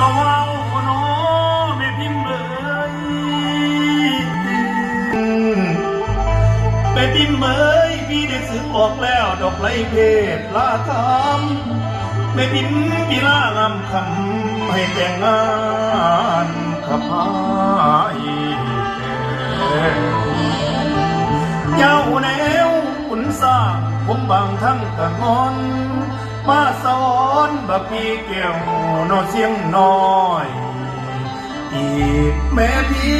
ละเว้าเน้อแม่พิมพ์เอ้ยแม่พิมพ์เอ้ยพี่ได้ซื้อออกแล้วดอกไม้เพศลาคำแม่พิมพ์พี่ล่างามคำให้แต่งงานขับพา ขุนสร้างผมบางทั้งกะงอน มาสอนบะพี่แก้วนอเสียงน้อย อีกแม่พิ